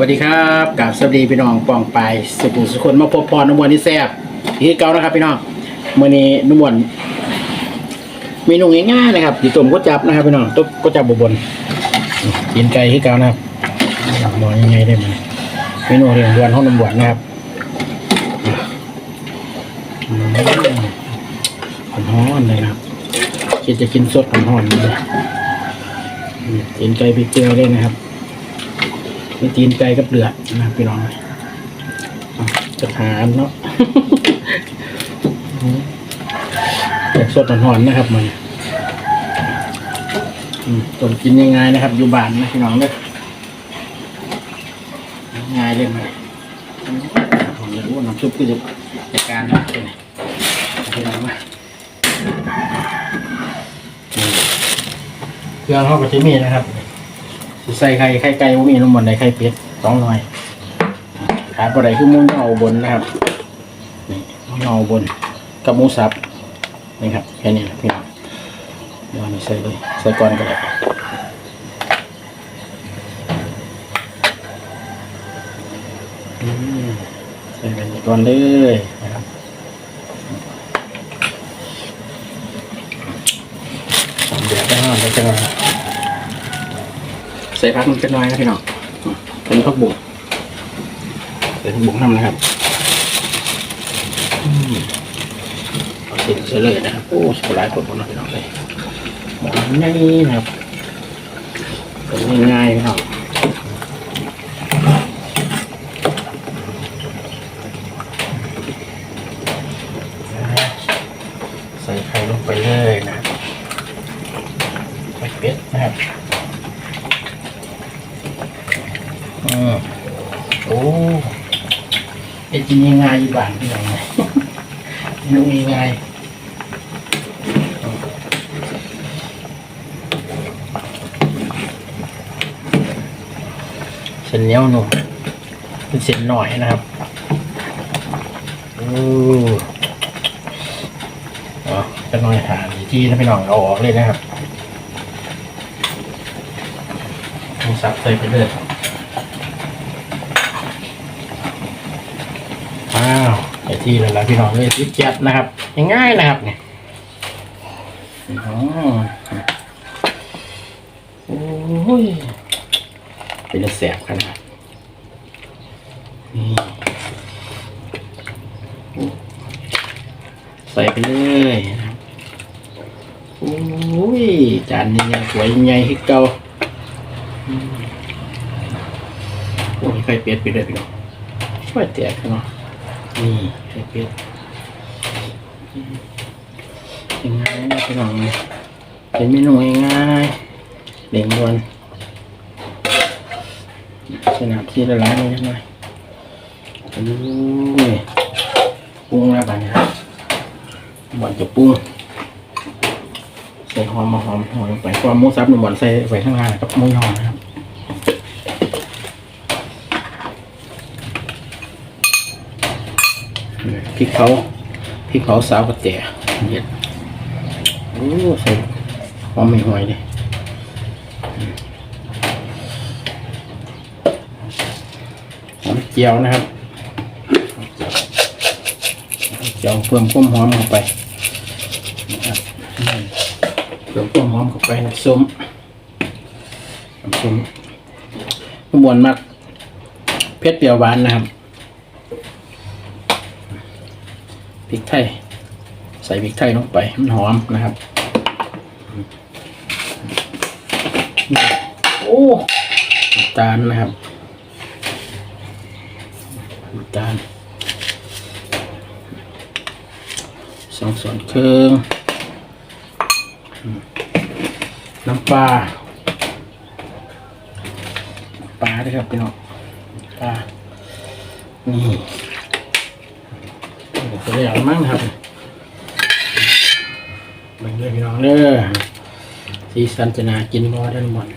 วัสดีครับกับสวัสดีพี่น้องปองไปสุขุสุคนมาพบพอนุ่มวนนี่แซ่บที่เก่านะครับพี่น้องมื่อนี้นุ่มวนเมนูง่ายๆนะครับตีต้มก๋วยจับนะครับพี่น้องตุ๊บก๋วยจับบบนกินไก่ที่เก่านะครับมองยังไงได้ไหมเมนูเรียงดวนห้องนุ่มวนนะครับหอมร้อนเลยนะครับคิดจะกินสดร้อนเลยกินไก่ไปเกลือเลยนะครับ ตีนไก่กับเลือดนะพี่น้องจะทานเนาะแต่สดหอนๆนะครับมันอืมต้มกินยังไงนะครับ อยู่บ้านนะพี่น้องเด้ง่ายเลยมันผมอยากรู้ว่าน้ำซุปก็จะจัดการนะพี่น้องว่าเครื่องเขาก็จะมีนะครับ ใส่ไข่ไข่ไก่บ่มีน้ำมันในไข่เป็ดสองหน่อยขาดบ่ได้คือหมูเหงาบนนะครับนี่มูเหงาบนกับหมูสับนี่ครับแค่นี้แหละพี่น้องเดี๋ยวนี้ใส่เลยใส่ก่อนก็ได้ใส่ไปนี่ก่อนเลยนะครับเดี๋ยวจะห้ามไปจังหวะ ใส่ผักมันจะน้อยนะพี่น้องเป็นผักบุ้งใส่ผักบุ้ำนะครับเอาเสร็จเสร็จเลยนะครับโอ้สบายคนหมดนะพี่น้องเลยหมดง่ายนะครับเป็นง่ายๆพี่น้องใส่ไข่ลงไปเลยนะไม่เป็ดนะครับ อืมโอ้ไอ้จริงยังไงอยู่บ้านพี่น้องเนี่ยยังยังไงเส้นเหนียวหนุ่มเป็นเส้นหน่อยนะครับโอ้จะน้อยหาอีที่ถ้าพี่น้องเอาออกเลยนะครับมีซับใส่ไปเลย อ้าว ไอที่แล้วล่ะพี่น้องเลยทิปแจ็บนะครับง่ายๆนะครับเนี่ยโอ้ยเป็นแสบขนาดนี่ใส่ไปเลยนะครับโอ้ยจานนี้ยังสวยยังไงให้เกาโอ้ยไข่เป็ดไปเลยพี่น้องช่วยแตกเนาะนี่ ไข่เป็ดยังไงนะพี่น้องเลยเป็นเมนูง่ายๆเด่งดวนสนามที่ละลายนิดหน่อยโอ้ยปรุงแล้วกันนะครับบ่อนจะปรุงใส่หอมมาหอมหอมลงไปความมูสับหนึ่งบ่อนใส่ไว้ข้างล่างกับมูยอนะครับ พริกเขาพริกเขาสาวกระเจียเด็ดโอ้ใส่หอมไม่ห่วยเลยหอมเจียวนะครับเจียวเพิ่มความหอมเข้าไปนะครับเพิ่มความหอมเข้าไปน้ำส้มน้ำส้มขบวนมากเผ็ดเปรี้ยวหวานนะครับ พ ริกไทย ใส่พริกไทยลงไปให้มันหอมนะครับ โอ้น้ำตาลนะครับน้ำตาลสองส่วนครึ่งน้ำปลาปลาด้วยครับพี่น้องปลานี่ ตัวอย่างมั้งครับเบิ่งเลยพี่น้องเด้อสีสันจะน่ากินบ่ด้านบน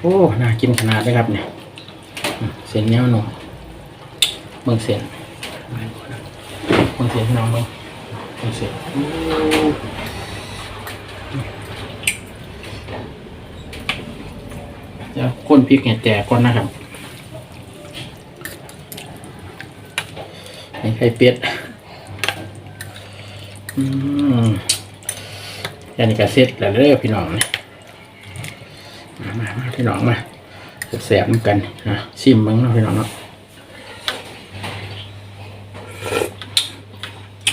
โอ้น่ากินขนาดเลยครับเนี่ยเส้นเนียวหนุ่มเบิ่งเส้นเบิ่งเส้นพี่น้องเบิ่งเบิ่งเส้นโอ้เดี๋ยวคนพริกเนี่ยแจกก่อนนะครับ ไข่เป็ดอืมอันนี้ก็เสร็จแล้วเด้อพี่น้องนี่มามามาพี่น้องมาแสบๆน้ำกันอะชิมมั้งเนาะพี่น้องเนาะ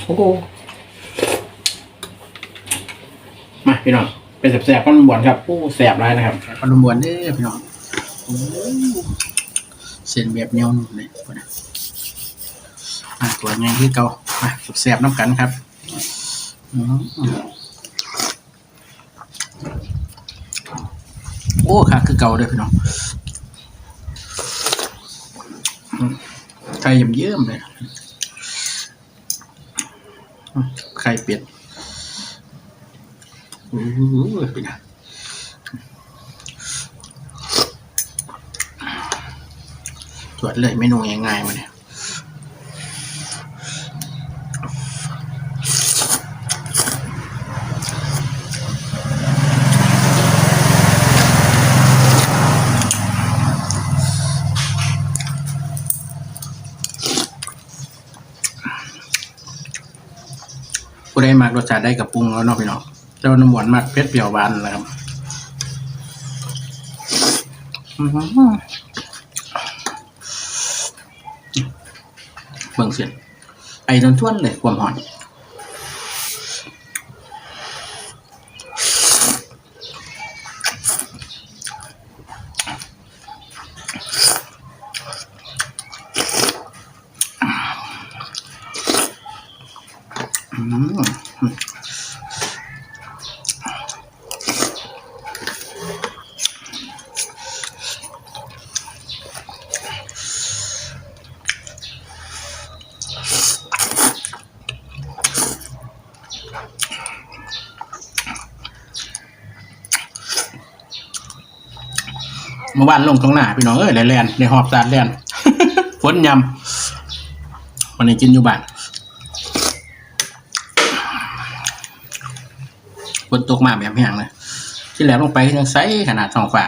โอ้โหมาพี่น้องเป็นแสบๆก้อนบวนครับโอ้แสบร้ายนะครับก้อนบวนเด้อพี่น้องโอ้เส้นแบบเหนียวนุ่มเลยพอนะ อะตัวไงที่เก่าอะแสบน้ำกันครับโอ้ค่ะคือเก่าเด้อพี่น้องไข่เยิ้มเลยไข่เป็ดโอ้โหเป็นไงตรวจเลยเมนูง่ายๆมาเนี่ย ได้มากรสชาติได้กับปรุงแล้วเนาะพี่น้องเจ้าน้ำหวานมากเผ็ดเปรี้ยวหวานนะครับหอเบิ่งเสียงไอ้ทนทวนเลยความหอน เมื่อวานลงตรงหน้าพี่น้องเอ้ยแลนในหอบสาดแลนฝนยำวันนี้กินอยู่บ้าน นตกมาแบบแห้งเลยที่แหลมลงไปยังใสขนาดท้องฟ้า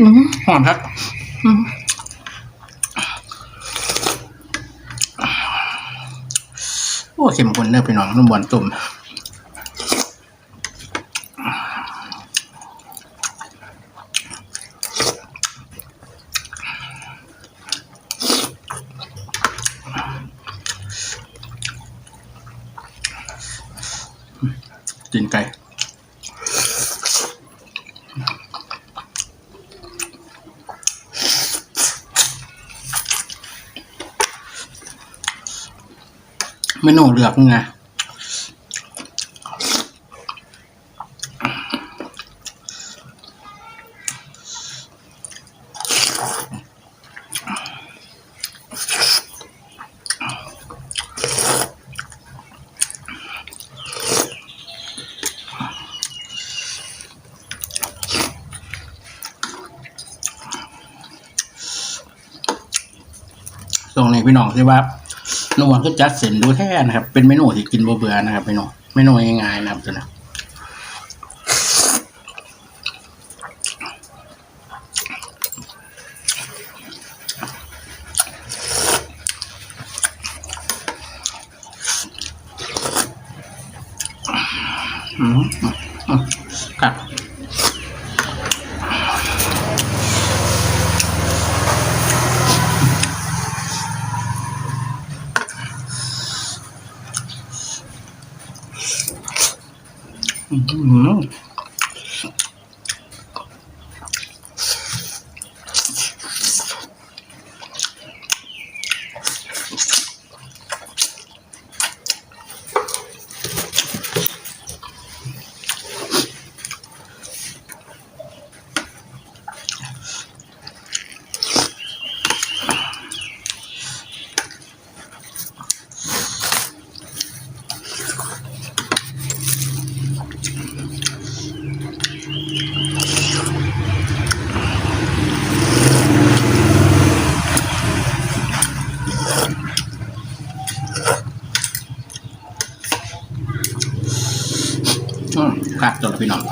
อืมหอมครับอืมโอ้เข้มข้นเนื้อพี่น้องนุ่มบวนตุ่ม เมนูเลือกไงตรงนี้พี่น้องที่ว่า นวลก็จัดเส้นดูแท้นะครับ เป็นเมนูที่กินบ่เบื่อนะครับพี่น้องเมนูง่ายๆนะครับตัวนะอืม ขาดจนพี่น้อง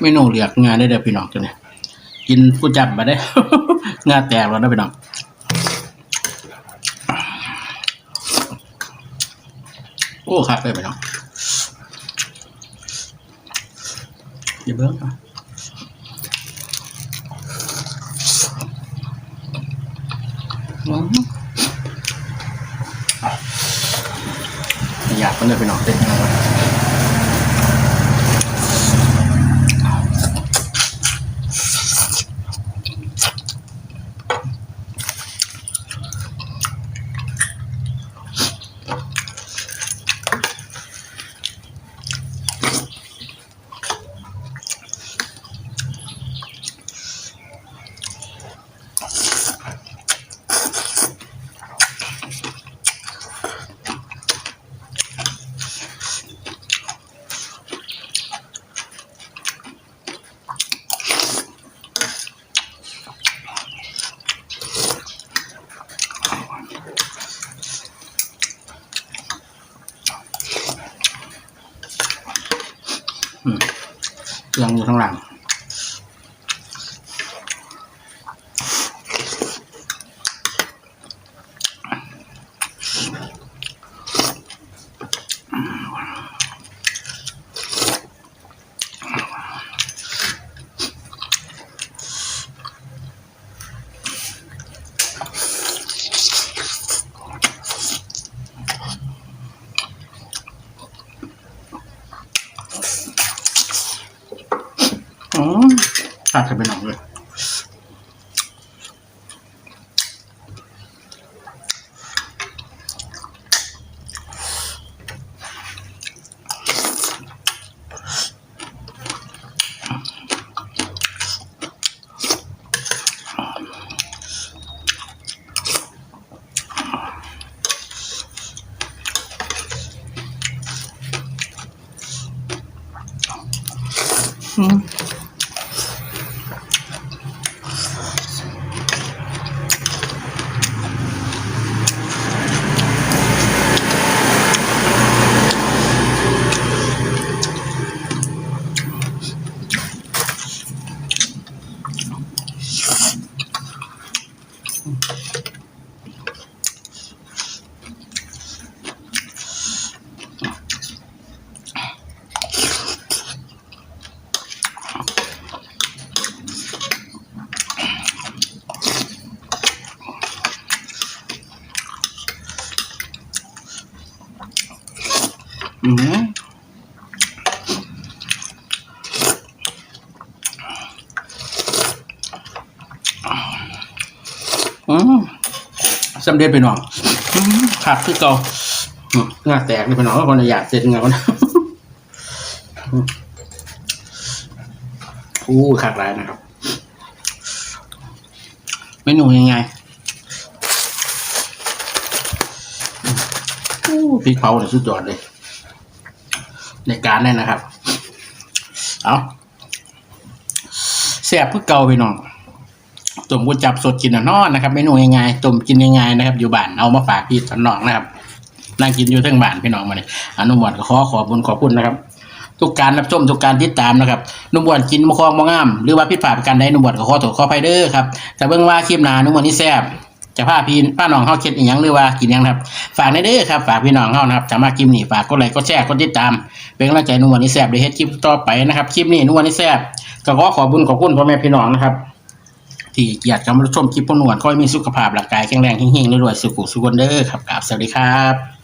เมนูเรียกงานได้เด้อพี่น้องตัวนี้กินผู้จับมาได้ งาแตกแล้วนะพี่น้องโอ้ครับไปพี่น้องอย่าเบิ่งอะอืมอะอยากมันเลยพี่น้องเต็มแล้ว ตัดกันไสำเร็จไปหน่อยขาดคือเก่าอืมงาแตกเลยไปหน่อยว่าคนอยากเสร็จเงานะอู้ขาดหลายนะครับเมนูยังไงอู้พริกเผาเนี่ยสุดยอดเลย ในการเนี่ยนะครับ เอาแซ่บเพื่อเกาไปน้อง ตุ่มกุจับสดกินอะนอนนะครับเมนูง่ายๆต้มกินง่ายๆนะครับ อยู่บ้านเอามาฝากพี่สน้องนะครับนั่งกินอยู่ทั้งบ้านพี่น้องมาเนี่ยอนุโมทก็ขอขอบคุณขอบคุณนะครับ ทุกการรับชมทุกการติดตามนะครับนุ่มบวชกินมะคองมะงาม หรือว่าพิดพลาดการใดนุ่มบวชก็ขอโทษขอไภัเด้อครับแต่เบื้องว่าคลิปน้านุ่มบวชนี่แซ่บจะพาพีนป้าหน้องเฮาเค็ดอีหยังหรือว่ากินหยังครับ ฝากในเด้อครับฝากพี่น้องเข้านะครับสามารถคลิปนี้ฝากก็ไลค์ก็แชร์ก็ติดตาม เป็นกำลังใจนุ่มบวชนี่แซ่บได้เฮ็ดคลิปต่อไปนะครับคลิปนี้นุ่มบวนนี่แซ่บก็ขอขอบุณขอบคุณพ่อแม่พี่น้องนะครับ ที่อยากจะมาชมคลิปปนวดก็มีสุขภาพร่างกายแข็งแรงเฮงๆรวยๆสุขุสุขคนเด้อครับกรับสวัสดีครับ